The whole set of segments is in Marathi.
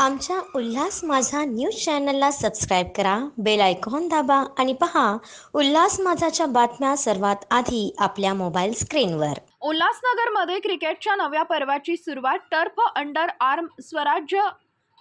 आमच्या उल्हास माझा न्यूज चॅनलला सबस्क्राईब करा बेल आयकॉन दाबा आणि पहा उल्हास माझाच्या बातम्या सर्वात आधी आपल्या मोबाईल स्क्रीनवर. उल्हासनगरमध्ये क्रिकेटच्या नव्या पर्वाची सुरुवात टर्फ अंडर आर्म स्वराज्य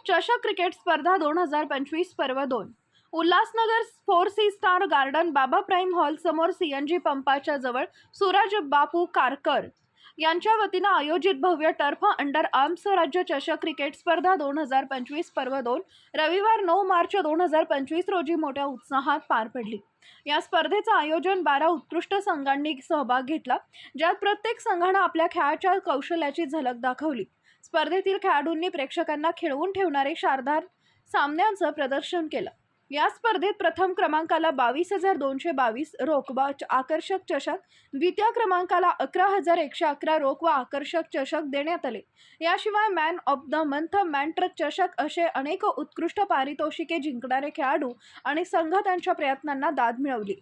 चषक क्रिकेट स्पर्धा दोन हजार पंचवीस पर्व दोन. Ulhasnagar four C star garden Baba prime hall समोर सीएनजी पंपाच्या जवळ सूरज बापू कारकर यांच्या वतीनं आयोजित भव्य टर्फ अंडर आर्म्स राज्य चषक क्रिकेट स्पर्धा दोन हजार पंचवीस पर्व दोन रविवार नऊ मार्च दोन हजार पंचवीस रोजी मोठ्या उत्साहात पार पडली. या स्पर्धेचं आयोजन बारा उत्कृष्ट संघांनी सहभाग घेतला ज्यात प्रत्येक संघानं आपल्या खेळाच्या कौशल्याची झलक दाखवली. स्पर्धेतील खेळाडूंनी प्रेक्षकांना खेळवून ठेवणारे शारदार सामन्यांचं प्रदर्शन केलं. या स्पर्धेत प्रथम क्रमांकाला बावीस हजार दोनशे बावीस रोख व च- आकर्षक चषक द्वितीय क्रमांकाला अकरा हजार एकशे अकरा रोख व आकर्षक चषक देण्यात आले. याशिवाय man of the month man truck चषक असे अनेक उत्कृष्ट पारितोषिके जिंकणारे खेळाडू आणि संघ त्यांच्या प्रयत्नांना दाद मिळवली.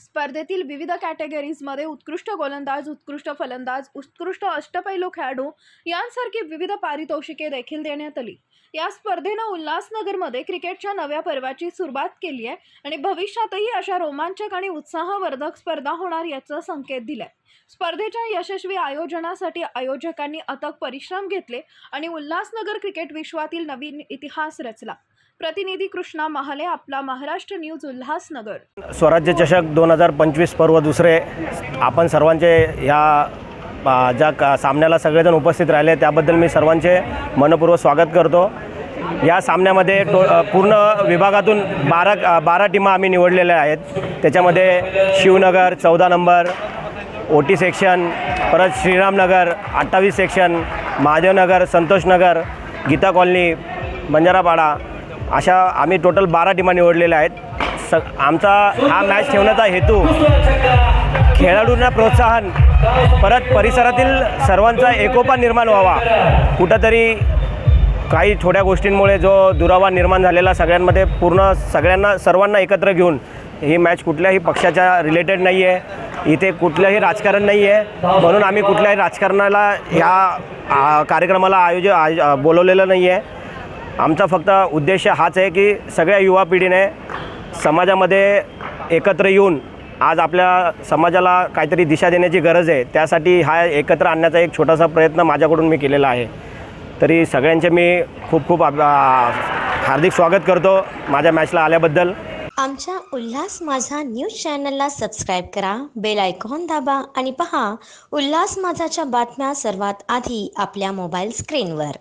स्पर्धेतील विविध कॅटेगरीजमध्ये उत्कृष्ट गोलंदाज उत्कृष्ट फलंदाज उत्कृष्ट अष्टपैलू खेळाडू यांसारखी विविध पारितोषिके देखील देण्यात आली. या स्पर्धेनं उल्हासनगरमध्ये क्रिकेटच्या नव्या पर्वाची सुरुवात केली आहे आणि भविष्यातही अशा रोमांचक आणि उत्साहवर्धक स्पर्धा होणार याचा संकेत दिलाय. स्पर्धेच्या यशस्वी आयोजनासाठी आयोजकांनी अथक परिश्रम घेतले आणि उल्हासनगर क्रिकेट विश्वातील नवीन इतिहास रचला. प्रतिनिधी कृष्णा महाले आपला महाराष्ट्र न्यूज उल्हासनगर. स्वराज्य चषक दोन हजार पंचवीस पर्व दुसरे आपण सर्वांचे ह्या ज्या का सामन्याला सगळेजण उपस्थित राहिले त्याबद्दल मी सर्वांचे मनपूर्वक स्वागत करतो. या सामन्यामध्ये टो पूर्ण विभागातून बारा बारा टीमा आम्ही निवडलेल्या आहेत. त्याच्यामध्ये शिवनगर चौदा नंबर ओ टी सेक्शन परत श्रीरामनगर अठ्ठावीस सेक्शन महादेवनगर संतोषनगर गीता कॉलनी बंजारापाडा अशा आम्ही टोटल बारा टीमा निवडलेल्या आहेत. स आमचा हा मॅच ठेवण्याचा हेतू खेळाडूंना प्रोत्साहन परत परिसरातील सर्वांचा एकोपा निर्माण व्हावा. कुठंतरी काही थोड्या गोष्टींमुळे जो दुरावा निर्माण झालेला सगळ्यांमध्ये पूर्ण सगळ्यांना सर्वांना एकत्र घेऊन ही मॅच कुठल्याही पक्षाच्या रिलेटेड नाही आहे इथे कुठलंही राजकारण नाही आहे म्हणून आम्ही कुठल्याही राजकारणाला ह्या कार्यक्रमाला आयोज आय बोलवलेलं नाही आहे आमचा फक्त उद्देश हाच आहे की सगळ्या युवा पिढीने समाजामध्ये एकत्र येऊन आज आपल्या समाजाला काहीतरी दिशा देण्याची गरज आहे त्यासाठी हा एकत्र आणण्याचा एक छोटासा प्रयत्न माझ्याकडून मी केलेला आहे. तरी सगळ्यांचे मी खूप खूप हार्दिक स्वागत करतो माझ्या मॅचला आल्याबद्दल. आमच्या उल्हास माझा न्यूज चॅनलला सबस्क्राईब करा बेल आयकॉन दाबा आणि पहा उल्हास माझाच्या बातम्या सर्वात आधी आपल्या मोबाईल स्क्रीनवर